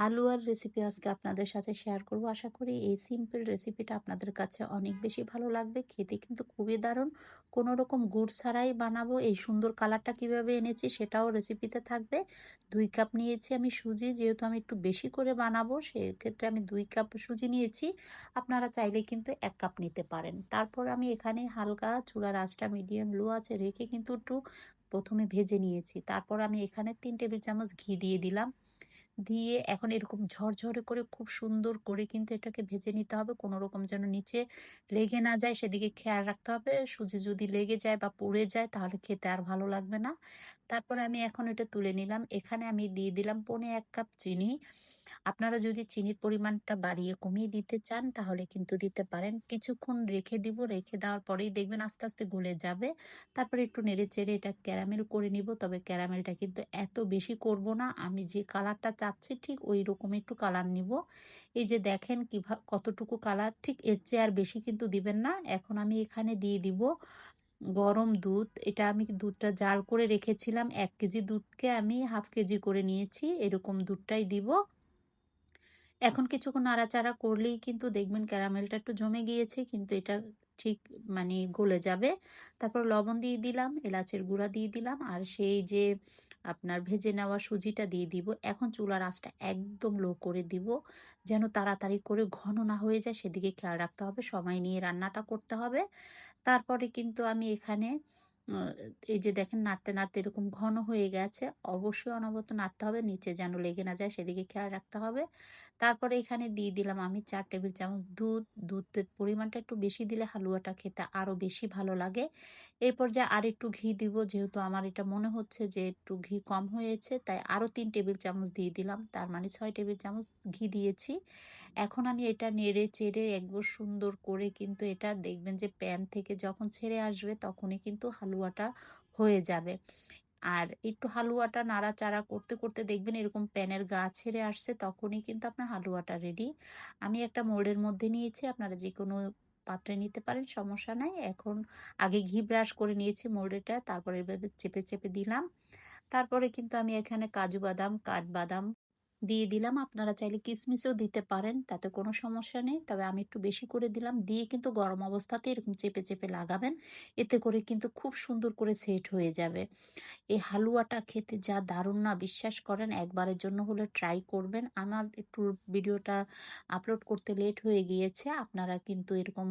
হালুয়ার রেসিপি আজকে আপনাদের সাথে শেয়ার করব। আশা করি এই সিম্পল রেসিপিটা আপনাদের কাছে অনেক বেশি ভালো লাগবে। খেতে কিন্তু খুবই দারুণ। কোনো রকম গুড় ছাড়াই বানাবো। এই সুন্দর কালারটা কীভাবে এনেছি সেটাও রেসিপিতে থাকবে। দুই কাপ নিয়েছি আমি সুজি। যেহেতু আমি একটু বেশি করে বানাবো, সেক্ষেত্রে আমি দুই কাপ সুজি নিয়েছি। আপনারা চাইলে কিন্তু এক কাপ নিতে পারেন। তারপর আমি এখানে হালকা চুলার আঁচটা মিডিয়াম লো আছে রেখে কিন্তু একটু প্রথমে ভেজে নিয়েছি। তারপর আমি এখানে তিন টেবিল চামচ ঘি দিয়ে দিলাম। দিয়ে এখন এরকম ঝরঝরে করে খুব সুন্দর করে কিন্তু এটাকে ভেজে নিতে হবে। কোনো রকম যেন নিচে লেগে না যায়, সেদিকে খেয়াল রাখতে হবে। সুজি যদি লেগে যায় বা পড়ে যায় তাহলে খেতে আর ভালো লাগবে না। তারপরে আমি এখন এটা তুলে নিলাম। এখানে আমি দিয়ে দিলাম পনে এক কাপ চিনি। আপনারা যদি চিনির পরিমাণটা বাড়িয়ে কমিয়ে দিতে চান, তাহলে কিন্তু দিতে পারেন। কিছুক্ষণ রেখে দিব, রেখে দেওয়ার পরেই দেখবেন আস্তে আস্তে গলে যাবে। তারপরে একটু নেড়ে চেড়ে এটা ক্যারামেল করে নিব। তবে ক্যারামেলটা কিন্তু এত বেশি করব না। আমি যে কালারটা চাচ্ছি, ঠিক ওই রকম একটু কালার নিব। এই যে দেখেন কীভাবে কতটুকু কালার, ঠিক এর চেয়ে আর বেশি কিন্তু দিবেন না। এখন আমি এখানে দিয়ে দিব গরম দুধ। এটা আমি দুধটা জাল করে রেখেছিলাম। এক কেজি দুধকে আমি হাফ কেজি করে নিয়েছি। এরকম দুধটাই দিব। এখন কিছুক্ষণ নাড়াচাড়া করলেই কিন্তু দেখবেন ক্যারামেলটা একটু জমে গিয়েছে, কিন্তু এটা ঠিক মানে গলে যাবে। তারপর লবণ দিয়ে দিলাম, এলাচের গুঁড়া দিয়ে দিলাম, আর সেই যে আপনার ভেজে নেওয়া সুজিটা দিয়ে দিব। এখন চুলার আঁচটা একদম লো করে দিব, যেন তাড়াতাড়ি করে ঘন না হয়ে যায়, সেদিকে খেয়াল রাখতে হবে, সময় নিয়ে রান্নাটা করতে হবে। তারপরে কিন্তু আমি এখানে এই যে দেখেন নাড়তে নাড়তে এরকম ঘন হয়ে গেছে, অবশ্যই অনবরত নাড়তে হবে, নিচে যেন লেগে না যায় সেদিকে খেয়াল রাখতে হবে। তারপরে এখানে দিয়ে দিলাম আমি চার টেবিল চামচ দুধ, দুধের পরিমাণটা একটু বেশি দিলে হালুয়াটা খেতে আরও বেশি ভালো লাগে। এই পর্যায়ে আর একটু ঘি দিব, যেহেতু আমার এটা মনে হচ্ছে যে একটু ঘি কম হয়েছে, তাই আরও তিন টেবিল চামচ দিয়ে দিলাম, তার মানে ছয় টেবিল চামচ ঘি দিয়েছি। এখন আমি এটা নেড়ে চেড়ে একবার সুন্দর করে কিন্তু এটা দেখবেন যে প্যান থেকে যখন ছেড়ে আসবে, তখনই কিন্তু হালুয়াটা হয়ে যাবে। আর একটু হালুয়াটা নাড়াচাড়া করতে করতে দেখবেন এরকম প্যানের গা ছেড়ে আসছে, তখনই কিন্তু আপনার হালুয়াটা রেডি আমি একটা মোল্ডের মধ্যে নিয়েছি, আপনারা যে কোনো পাত্রে নিতে পারেন, সমস্যা নাই। এখন আগে ঘি ব্রাশ করে নিয়েছি মোল্ডেটা তারপরে এভাবে চেপে চেপে দিলাম। তারপরে কিন্তু আমি এখানে কাজু বাদাম, কাঠবাদাম দিয়ে দিলাম। আপনারা চাইলে কিশমিশও দিতে পারেন, তাতে কোনো সমস্যা নেই। তবে আমি একটু বেশি করে দিলাম। দিয়ে কিন্তু গরম অবস্থাতে এরকম চেপে চেপে লাগাবেন। এতে করে কিন্তু খুব সুন্দর করে সেট হয়ে যাবে। এই হালুয়াটা খেতে যা দারুণ না বিশ্বাস করেন, একবারের জন্য হলে ট্রাই করবেন। আমার একটু ভিডিওটা আপলোড করতে লেট হয়ে গিয়েছে। আপনারা কিন্তু এরকম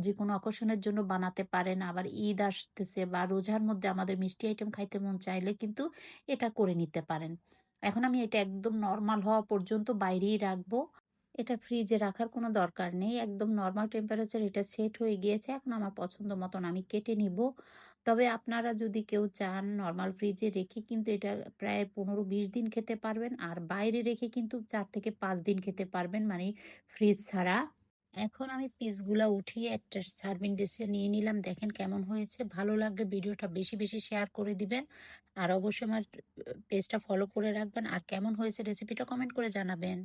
যে কোনো অকেশনের জন্য বানাতে পারেন। আবার ঈদ আসতেছে বা রোজার মধ্যে আমাদের মিষ্টি আইটেম খাইতে মন চাইলে কিন্তু এটা করে নিতে পারেন। এখন আমি এটা একদম নর্মাল হওয়া পর্যন্ত বাইরেই রাখব। এটা ফ্রিজে রাখার কোনো দরকার নেই। একদম নর্মাল টেম্পারেচার এটা সেট হয়ে গিয়েছে। এখন আমার পছন্দ মতন আমি কেটে নিব। তবে আপনারা যদি কেউ চান নর্মাল ফ্রিজে রেখে কিন্তু এটা প্রায় পনেরো বিশ দিন খেতে পারবেন। আর বাইরে রেখে কিন্তু চার থেকে পাঁচ দিন খেতে পারবেন। মানে ফ্রিজ ছাড়া। এখন আমি পিসগুলো উঠিয়ে একটা সার্ভিং ডিশে নিয়ে নিলাম। দেখেন কেমন হয়েছে। ভালো লাগলে ভিডিওটা বেশি বেশি শেয়ার করে দিবেন। আর অবশ্যই আমার পেজটা ফলো করে রাখবেন। আর কেমন হয়েছে রেসিপিটা কমেন্ট করে জানাবেন।